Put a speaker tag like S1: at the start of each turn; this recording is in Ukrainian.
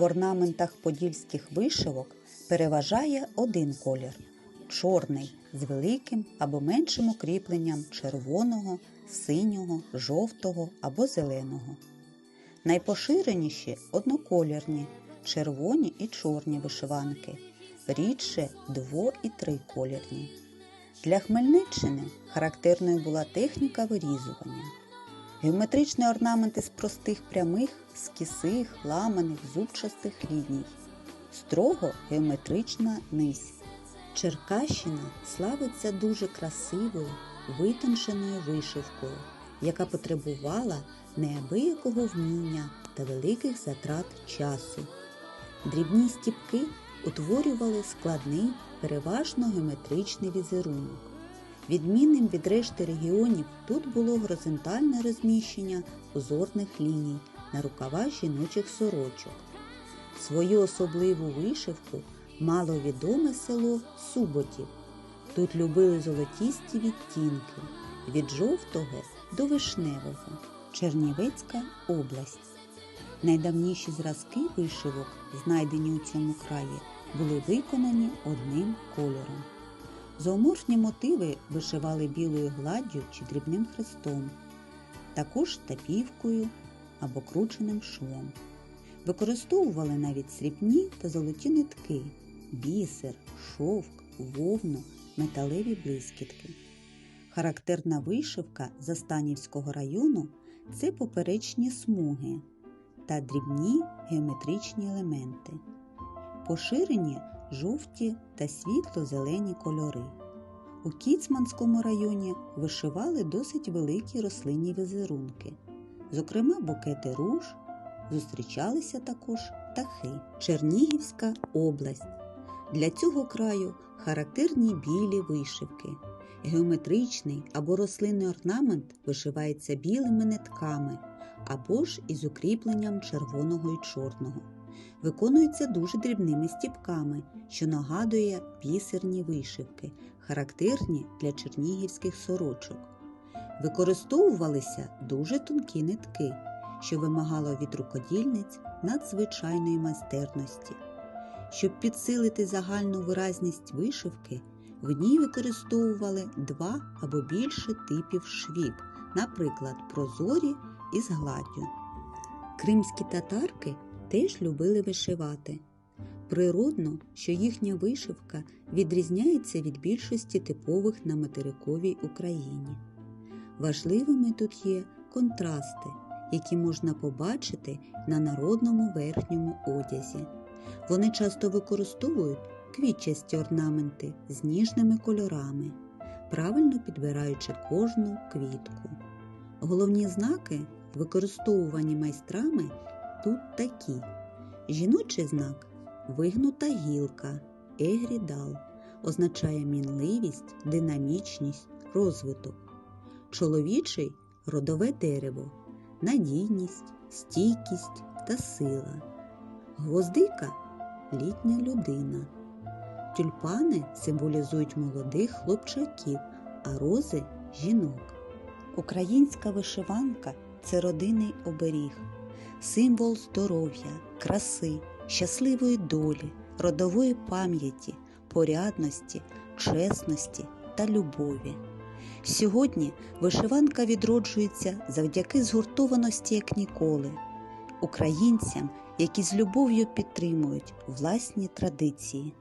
S1: В орнаментах подільських вишивок переважає один колір чорний з великим або меншим укріпленням червоного, синього, жовтого або зеленого. Найпоширеніші одноколірні червоні і чорні вишиванки, рідше дво- і триколірні. Для Хмельниччини характерною була техніка вирізування. Геометричний орнамент із простих прямих, скісих, ламаних, зубчастих ліній. Строго геометрична низь. Черкащина славиться дуже красивою, витонченою вишивкою, яка потребувала неабиякого вміння та великих затрат часу. Дрібні стіпки утворювали складний, переважно геометричний візерунок. Відмінним від решти регіонів тут було горизонтальне розміщення узорних ліній на рукавах жіночих сорочок. Свою особливу вишивку мало відоме село Суботів. Тут любили золотісті відтінки від жовтого до вишневого. Чернівецька область. Найдавніші зразки вишивок, знайдені у цьому краї, були виконані одним кольором. Зооморфні мотиви вишивали білою гладдю чи дрібним хрестом, також тапівкою або крученим швом. Використовували навіть срібні та золоті нитки, бісер, шовк, вовну, металеві блискітки. Характерна вишивка Застанівського району це поперечні смуги та дрібні геометричні елементи. Поширені жовті та світло-зелені кольори. У Кіцманському районі вишивали досить великі рослинні візерунки, зокрема букети руж, зустрічалися також птахи. Чернігівська область. Для цього краю характерні білі вишивки. Геометричний або рослинний орнамент вишивається білими нитками або ж із укріпленням червоного і чорного. Виконується дуже дрібними стіпками, що нагадує бісерні вишивки, характерні для чернігівських сорочок. Використовувалися дуже тонкі нитки, що вимагало від рукодільниць надзвичайної майстерності. Щоб підсилити загальну виразність вишивки, в ній використовували два або більше типів швів, наприклад, прозорі із гладдю. Кримські татарки теж любили вишивати. Природно, що їхня вишивка відрізняється від більшості типових на материковій Україні. Важливими тут є контрасти, які можна побачити на народному верхньому одязі. Вони часто використовують квітчасті орнаменти з ніжними кольорами, правильно підбираючи кожну квітку. Головні знаки, використовувані майстрами, тут такі: жіночий знак вигнута гілка, егрідал, означає мінливість, динамічність, розвиток. Чоловічий родове дерево, надійність, стійкість та сила. Гвоздика літня людина. Тюльпани символізують молодих хлопчаків, а рози жінок. Українська вишиванка це родинний оберіг, символ здоров'я, краси, щасливої долі, родової пам'яті, порядності, чесності та любові. Сьогодні вишиванка відроджується завдяки згуртованості як ніколи, українцям, які з любов'ю підтримують власні традиції.